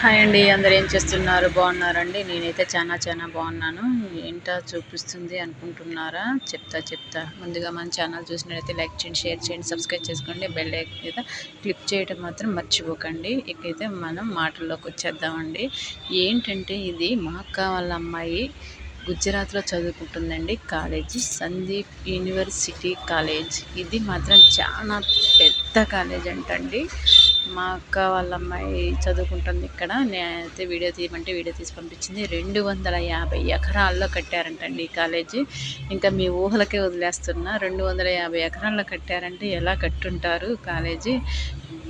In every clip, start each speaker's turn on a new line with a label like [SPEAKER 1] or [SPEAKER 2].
[SPEAKER 1] Hi అండి అందరు ఏం చేస్తున్నారు? బాగున్నారండి? నేనైతే చాలా చాలా బాగున్నాను. ఏంటో చూపిస్తుంది అనుకుంటున్నారా? చెప్తా చెప్తా. ముందుగా మన ఛానల్ చూసినట్లయితే లైక్ చేయండి షేర్ చేయండి సబ్స్క్రైబ్ చేసుకోండి. బెల్ అయితే క్లిక్ చేయడం మాత్రం మర్చిపోకండి. ఇకైతే మనం మాటల్లోకి వచ్చేద్దామండి. ఏంటంటే ఇది మా అక్క వాళ్ళ అమ్మాయి గుజరాత్లో చదువుకుంటుందండి కాలేజీ. Sandeep university college. ఇది మాత్రం చాలా పెద్ద కాలేజ్ అంటండి. మా అక్క వాళ్ళ అమ్మాయి చదువుకుంటుంది ఇక్కడ. నేనైతే వీడియో తీయమంటే వీడియో తీసి పంపించింది. రెండు వందల యాభై ఎకరాల్లో కట్టారంటండి ఈ కాలేజీ. ఇంకా మీ ఊహలకే వదిలేస్తున్నా. రెండు వందల యాభై ఎకరాల్లో కట్టారంటే ఎలా కట్టుంటారు కాలేజీ?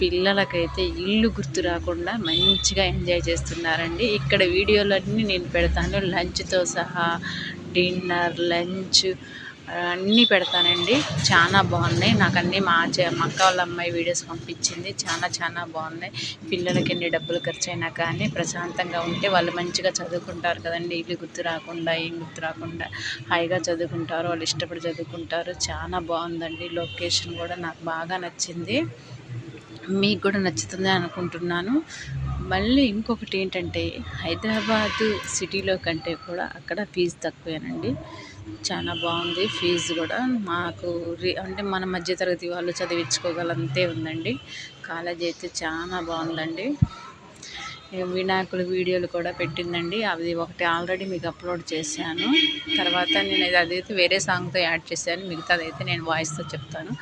[SPEAKER 1] పిల్లలకైతే ఇల్లు గుర్తు రాకుండా మంచిగా ఎంజాయ్ చేస్తున్నారండి. ఇక్కడ వీడియోలన్నీ నేను పెడతాను. లంచ్తో సహా డిన్నర్ లంచ్ అన్నీ పెడతానండి. చాలా బాగున్నాయి. నాకు అన్నీ మా మా అక్క వాళ్ళ అమ్మాయి వీడియోస్ పంపించింది. చాలా చాలా బాగున్నాయి. పిల్లలకి ఎన్ని డబ్బులు ఖర్చు అయినా కానీ ప్రశాంతంగా ఉంటే వాళ్ళు మంచిగా చదువుకుంటారు కదండి. ఇల్లు గుర్తు రాకుండా ఏం గుర్తు రాకుండా హాయిగా చదువుకుంటారు. వాళ్ళు ఇష్టపడి చదువుకుంటారు. చాలా బాగుందండి. లొకేషన్ కూడా నాకు బాగా నచ్చింది. మీకు కూడా నచ్చుతుంది అనుకుంటున్నాను. మళ్ళీ ఇంకొకటి ఏంటంటే హైదరాబాదు సిటీలో కంటే కూడా అక్కడ ఫీజు తక్కువేనండి. చాలా బాగుంది ఫీజు కూడా. మాకు అంటే మన మధ్యతరగతి వాళ్ళు చదివించుకోగలంతే ఉందండి. కాలేజ్ అయితే చాలా బాగుందండి. వినాయకుల వీడియోలు కూడా పెట్టిందండి. అది ఒకటి ఆల్రెడీ మీకు అప్లోడ్ చేశాను. తర్వాత నేను అదైతే వేరే సాంగ్తో యాడ్ చేశాను. మిగతాది అయితే నేను వాయిస్తో చెప్తాను.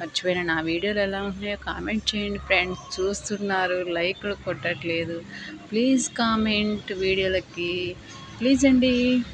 [SPEAKER 1] మర్చిపోయిన నా వీడియోలు ఎలా ఉన్నాయో కామెంట్ చేయండి ఫ్రెండ్స్. చూస్తున్నారు లైక్లు కొట్టట్లేదు. ప్లీజ్ కామెంట్ వీడియోలకి. ప్లీజ్ అండి.